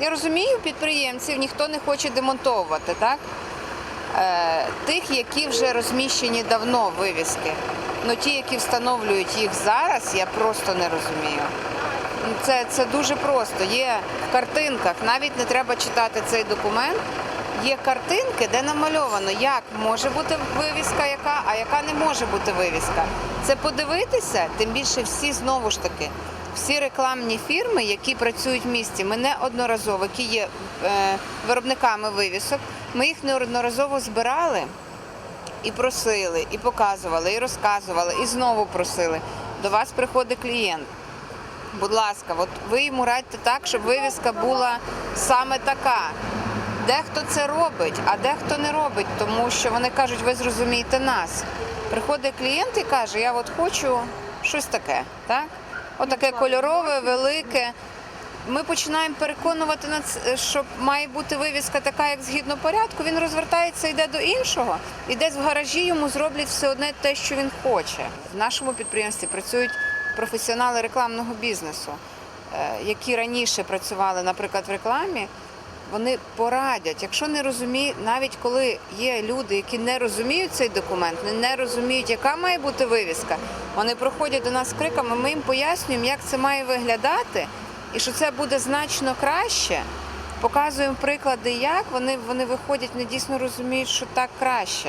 Я розумію підприємців, ніхто не хоче демонтовувати, так? Е, тих, які вже розміщені давно вивіски. Ну ті, які встановлюють їх зараз, я просто не розумію. Ну, Це, це дуже просто. Є в картинках, навіть не треба читати цей документ. Є картинки, де намальовано, як може бути вивіска, яка, а яка не може бути вивіска. Це подивитися, тим більше всі знову ж таки, всі рекламні фірми, які працюють в місті, ми неодноразово, які є е, виробниками вивісок, ми їх неодноразово збирали і просили, і показували, і розказували, і знову просили. До вас приходить клієнт. Будь ласка, от ви йому радьте так, щоб вивіска була саме така. Дехто це робить, а дехто не робить, тому що вони кажуть, ви зрозумієте нас. Приходить клієнт і каже, я от хочу щось таке, так? Отаке кольорове, велике. Ми починаємо переконувати, на ц- що має бути вивіска така, як згідно порядку. Він розвертається, йде до іншого, і десь в гаражі йому зроблять все одне те, що він хоче. В нашому підприємстві працюють професіонали рекламного бізнесу, е, які раніше працювали, наприклад, в рекламі. Вони порадять, якщо не розуміють, навіть коли є люди, які не розуміють цей документ, не розуміють, яка має бути вивіска, вони приходять до нас з криками, ми їм пояснюємо, як це має виглядати, і що це буде значно краще. Показуємо приклади, як вони, вони виходять, вони дійсно розуміють, що так краще.